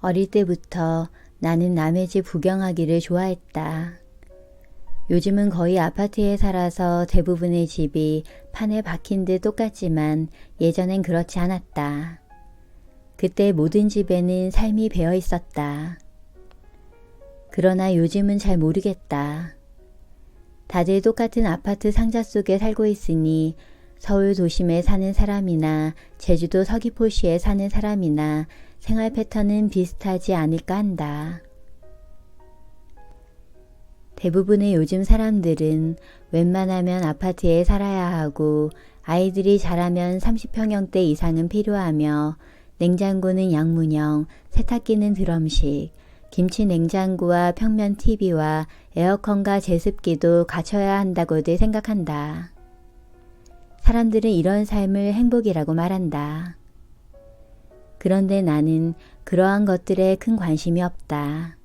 어릴 때부터 나는 남의 집 구경하기를 좋아했다. 요즘은 거의 아파트에 살아서 대부분의 집이 판에 박힌 듯 똑같지만 예전엔 그렇지 않았다. 그때 모든 집에는 삶이 배어 있었다. 그러나 요즘은 잘 모르겠다. 다들 똑같은 아파트 상자 속에 살고 있으니 서울 도심에 사는 사람이나 제주도 서귀포시에 사는 사람이나 생활 패턴은 비슷하지 않을까 한다. 대부분의 요즘 사람들은 웬만하면 아파트에 살아야 하고 아이들이 자라면 30평형대 이상은 필요하며 냉장고는 양문형, 세탁기는 드럼식, 김치 냉장고와 평면 TV와 에어컨과 제습기도 갖춰야 한다고들 생각한다. 사람들은 이런 삶을 행복이라고 말한다. 그런데 나는 그러한 것들에 큰 관심이 없다.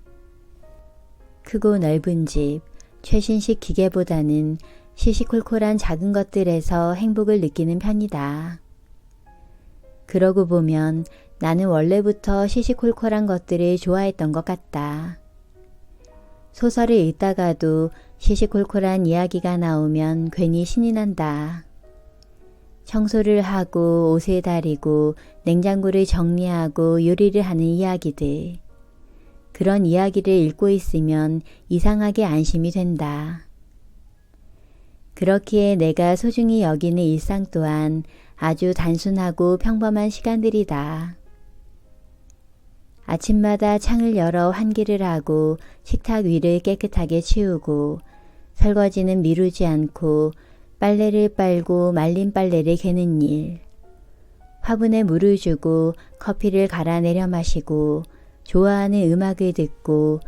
크고 넓은 집, 최신식 기계보다는 시시콜콜한 작은 것들에서 행복을 느끼는 편이다. 그러고 보면 나는 원래부터 시시콜콜한 것들을 좋아했던 것 같다. 소설을 읽다가도 시시콜콜한 이야기가 나오면 괜히 신이 난다. 청소를 하고 옷을 다리고 냉장고를 정리하고 요리를 하는 이야기들. 그런 이야기를 읽고 있으면 이상하게 안심이 된다. 그렇기에 내가 소중히 여기는 일상 또한 아주 단순하고 평범한 시간들이다. 아침마다 창을 열어 환기를 하고 식탁 위를 깨끗하게 치우고 설거지는 미루지 않고 빨래를 빨고 말린 빨래를 개는 일. 화분에 물을 주고 커피를 갈아 내려 마시고 좋아하는 음악을 듣고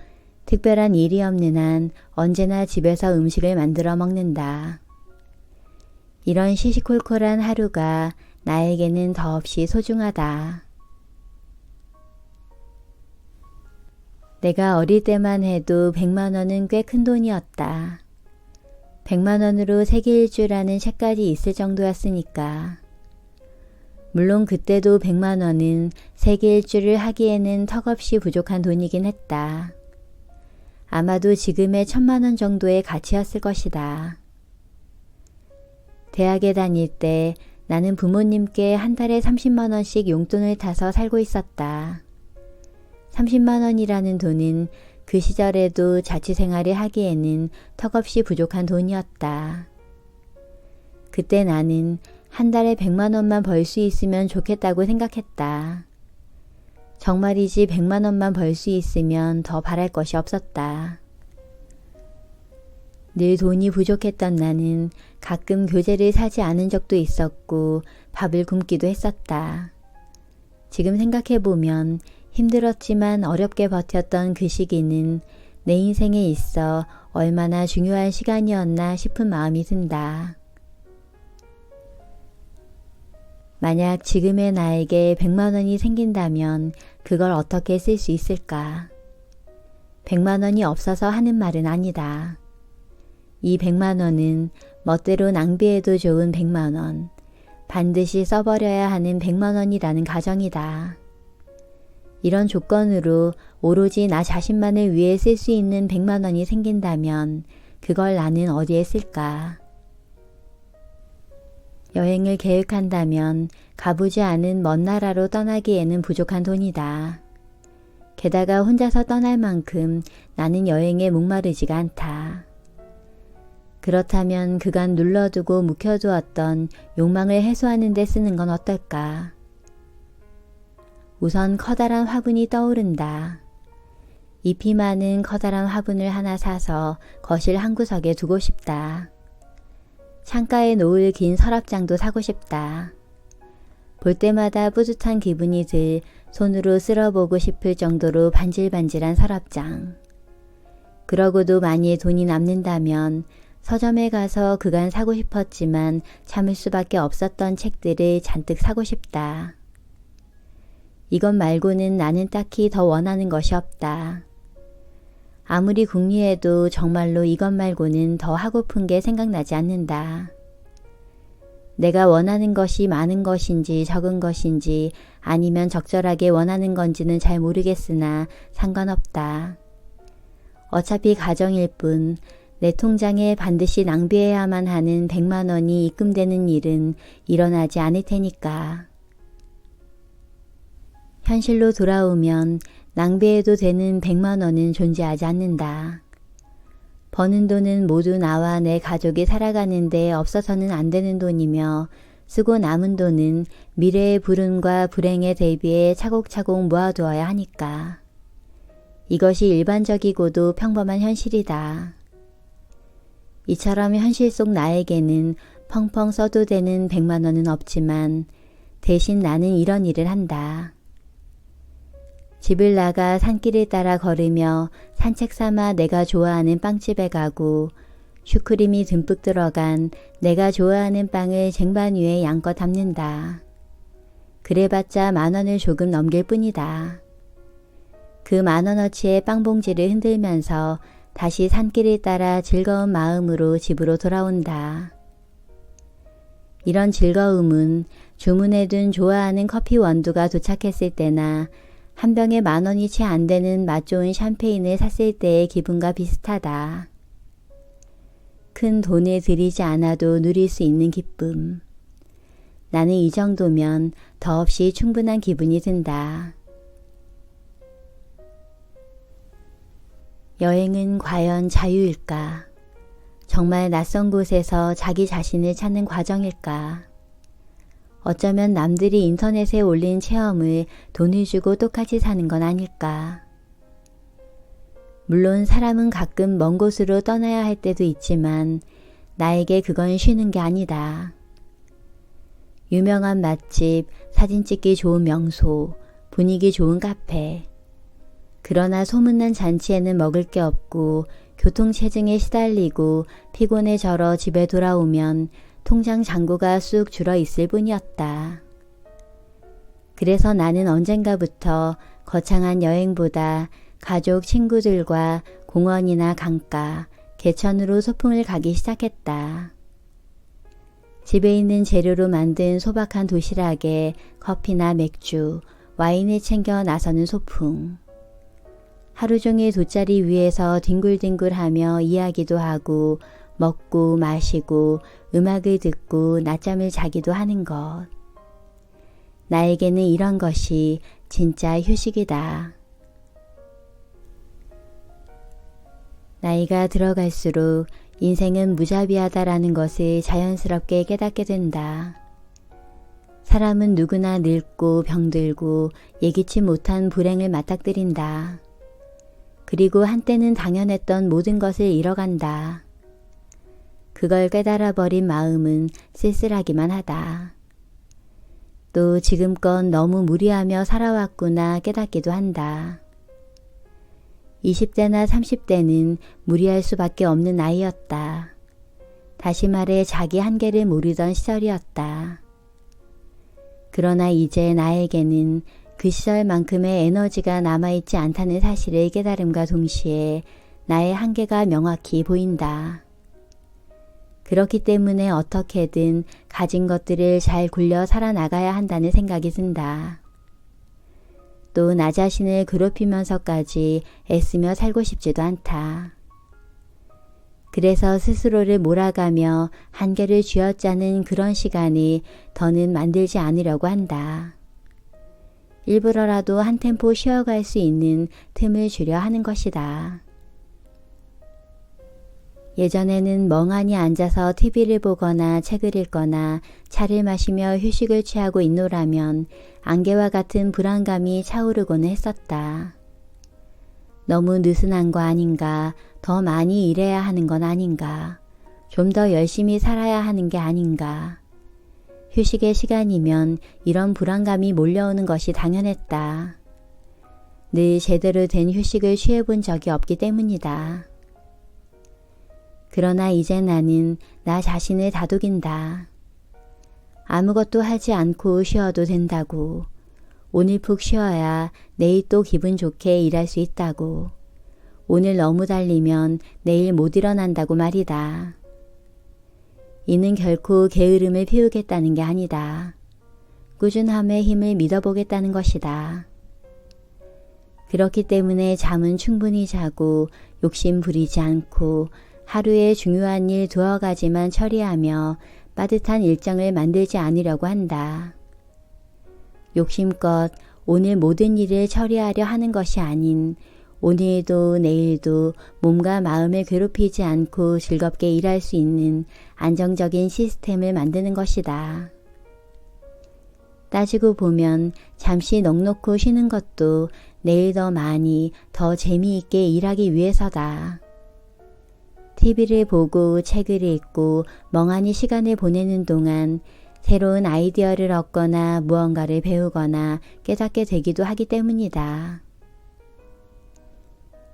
특별한 일이 없는 한 언제나 집에서 음식을 만들어 먹는다. 이런 시시콜콜한 하루가 나에게는 더없이 소중하다. 내가 어릴 때만 해도 100만 원은 꽤 큰 돈이었다. 100만 원으로 세계 일주라는 책까지 있을 정도였으니까. 물론 그때도 100만 원은 세계 일주를 하기에는 턱없이 부족한 돈이긴 했다. 아마도 지금의 천만 원 정도의 가치였을 것이다. 대학에 다닐 때 나는 부모님께 한 달에 30만 원씩 용돈을 타서 살고 있었다. 30만 원이라는 돈은 그 시절에도 자취 생활을 하기에는 턱없이 부족한 돈이었다. 그때 나는 한 달에 100만 원만 벌 수 있으면 좋겠다고 생각했다. 정말이지 100만 원만 벌 수 있으면 더 바랄 것이 없었다. 늘 돈이 부족했던 나는 가끔 교재를 사지 않은 적도 있었고 밥을 굶기도 했었다. 지금 생각해보면 힘들었지만 어렵게 버텼던 그 시기는 내 인생에 있어 얼마나 중요한 시간이었나 싶은 마음이 든다. 만약 지금의 나에게 100만 원이 생긴다면 그걸 어떻게 쓸 수 있을까? 100만 원이 없어서 하는 말은 아니다. 이 100만 원은 멋대로 낭비해도 좋은 100만 원, 반드시 써버려야 하는 100만 원이라는 가정이다. 이런 조건으로 오로지 나 자신만을 위해 쓸 수 있는 100만 원이 생긴다면 그걸 나는 어디에 쓸까? 여행을 계획한다면 가보지 않은 먼 나라로 떠나기에는 부족한 돈이다. 게다가 혼자서 떠날 만큼 나는 여행에 목마르지가 않다. 그렇다면 그간 눌러두고 묵혀두었던 욕망을 해소하는 데 쓰는 건 어떨까? 우선 커다란 화분이 떠오른다. 잎이 많은 커다란 화분을 하나 사서 거실 한 구석에 두고 싶다. 창가에 놓을 긴 서랍장도 사고 싶다. 볼 때마다 뿌듯한 기분이 들 손으로 쓸어보고 싶을 정도로 반질반질한 서랍장. 그러고도 만일 돈이 남는다면 서점에 가서 그간 사고 싶었지만 참을 수밖에 없었던 책들을 잔뜩 사고 싶다. 이것 말고는 나는 딱히 더 원하는 것이 없다. 아무리 궁리해도 정말로 이것 말고는 더 하고픈 게 생각나지 않는다. 내가 원하는 것이 많은 것인지 적은 것인지 아니면 적절하게 원하는 건지는 잘 모르겠으나 상관없다. 어차피 가정일 뿐 내 통장에 반드시 낭비해야만 하는 100만 원이 입금되는 일은 일어나지 않을 테니까. 현실로 돌아오면 낭비해도 되는 100만 원은 존재하지 않는다. 버는 돈은 모두 나와 내 가족이 살아가는데 없어서는 안 되는 돈이며 쓰고 남은 돈은 미래의 불운과 불행에 대비해 차곡차곡 모아두어야 하니까. 이것이 일반적이고도 평범한 현실이다. 이처럼 현실 속 나에게는 펑펑 써도 되는 100만 원은 없지만 대신 나는 이런 일을 한다. 집을 나가 산길을 따라 걸으며 산책 삼아 내가 좋아하는 빵집에 가고 슈크림이 듬뿍 들어간 내가 좋아하는 빵을 쟁반 위에 양껏 담는다. 그래봤자 만 원을 조금 넘길 뿐이다. 그 만 원어치의 빵봉지를 흔들면서 다시 산길을 따라 즐거운 마음으로 집으로 돌아온다. 이런 즐거움은 주문해둔 좋아하는 커피 원두가 도착했을 때나 한 병에 만 원이 채 안 되는 맛 좋은 샴페인을 샀을 때의 기분과 비슷하다. 큰 돈을 들이지 않아도 누릴 수 있는 기쁨. 나는 이 정도면 더없이 충분한 기분이 든다. 여행은 과연 자유일까? 정말 낯선 곳에서 자기 자신을 찾는 과정일까? 어쩌면 남들이 인터넷에 올린 체험을 돈을 주고 똑같이 사는 건 아닐까? 물론 사람은 가끔 먼 곳으로 떠나야 할 때도 있지만 나에게 그건 쉬는 게 아니다. 유명한 맛집, 사진 찍기 좋은 명소, 분위기 좋은 카페. 그러나 소문난 잔치에는 먹을 게 없고 교통체증에 시달리고 피곤해 절어 집에 돌아오면 통장 잔고가 쑥 줄어 있을 뿐이었다. 그래서 나는 언젠가부터 거창한 여행보다 가족, 친구들과 공원이나 강가, 개천으로 소풍을 가기 시작했다. 집에 있는 재료로 만든 소박한 도시락에 커피나 맥주, 와인을 챙겨 나서는 소풍. 하루 종일 돗자리 위에서 뒹굴뒹굴하며 이야기도 하고 먹고 마시고 음악을 듣고 낮잠을 자기도 하는 것. 나에게는 이런 것이 진짜 휴식이다. 나이가 들어갈수록 인생은 무자비하다라는 것을 자연스럽게 깨닫게 된다. 사람은 누구나 늙고 병들고 예기치 못한 불행을 맞닥뜨린다. 그리고 한때는 당연했던 모든 것을 잃어간다. 그걸 깨달아 버린 마음은 쓸쓸하기만 하다. 또 지금껏 너무 무리하며 살아왔구나 깨닫기도 한다. 20대나 30대는 무리할 수밖에 없는 나이였다. 다시 말해 자기 한계를 모르던 시절이었다. 그러나 이제 나에게는 그 시절만큼의 에너지가 남아있지 않다는 사실을 깨달음과 동시에 나의 한계가 명확히 보인다. 그렇기 때문에 어떻게든 가진 것들을 잘 굴려 살아나가야 한다는 생각이 든다. 또 나 자신을 괴롭히면서까지 애쓰며 살고 싶지도 않다. 그래서 스스로를 몰아가며 한계를 쥐어짜는 그런 시간이 더는 만들지 않으려고 한다. 일부러라도 한 템포 쉬어갈 수 있는 틈을 주려 하는 것이다. 예전에는 멍하니 앉아서 TV를 보거나 책을 읽거나 차를 마시며 휴식을 취하고 있노라면 안개와 같은 불안감이 차오르고는 했었다. 너무 느슨한 거 아닌가, 더 많이 일해야 하는 건 아닌가, 좀 더 열심히 살아야 하는 게 아닌가. 휴식의 시간이면 이런 불안감이 몰려오는 것이 당연했다. 늘 제대로 된 휴식을 취해본 적이 없기 때문이다. 그러나 이제 나는 나 자신을 다독인다. 아무것도 하지 않고 쉬어도 된다고. 오늘 푹 쉬어야 내일 또 기분 좋게 일할 수 있다고. 오늘 너무 달리면 내일 못 일어난다고 말이다. 이는 결코 게으름을 피우겠다는 게 아니다. 꾸준함의 힘을 믿어보겠다는 것이다. 그렇기 때문에 잠은 충분히 자고 욕심 부리지 않고 하루에 중요한 일 두어 가지만 처리하며 빠듯한 일정을 만들지 않으려고 한다. 욕심껏 오늘 모든 일을 처리하려 하는 것이 아닌 오늘도 내일도 몸과 마음을 괴롭히지 않고 즐겁게 일할 수 있는 안정적인 시스템을 만드는 것이다. 따지고 보면 잠시 넉넉고 쉬는 것도 내일 더 많이 더 재미있게 일하기 위해서다. TV를 보고 책을 읽고 멍하니 시간을 보내는 동안 새로운 아이디어를 얻거나 무언가를 배우거나 깨닫게 되기도 하기 때문이다.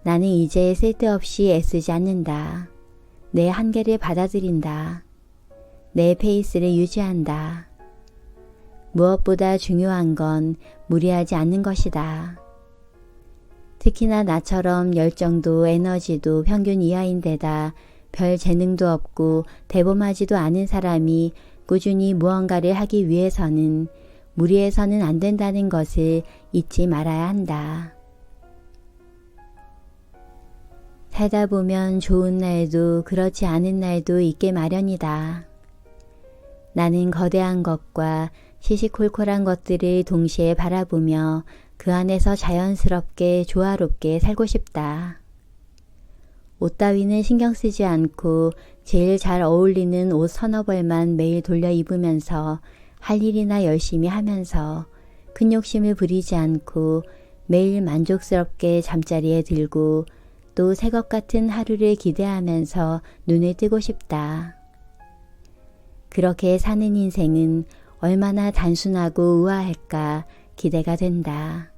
나는 이제 쓸데없이 애쓰지 않는다. 내 한계를 받아들인다. 내 페이스를 유지한다. 무엇보다 중요한 건 무리하지 않는 것이다. 특히나 나처럼 열정도 에너지도 평균 이하인 데다 별 재능도 없고 대범하지도 않은 사람이 꾸준히 무언가를 하기 위해서는 무리해서는 안 된다는 것을 잊지 말아야 한다. 살다 보면 좋은 날도 그렇지 않은 날도 있게 마련이다. 나는 거대한 것과 시시콜콜한 것들을 동시에 바라보며 그 안에서 자연스럽게 조화롭게 살고 싶다. 옷 따위는 신경 쓰지 않고 제일 잘 어울리는 옷 서너 벌만 매일 돌려 입으면서 할 일이나 열심히 하면서 큰 욕심을 부리지 않고 매일 만족스럽게 잠자리에 들고 또 새 것 같은 하루를 기대하면서 눈을 뜨고 싶다. 그렇게 사는 인생은 얼마나 단순하고 우아할까 기대가 된다.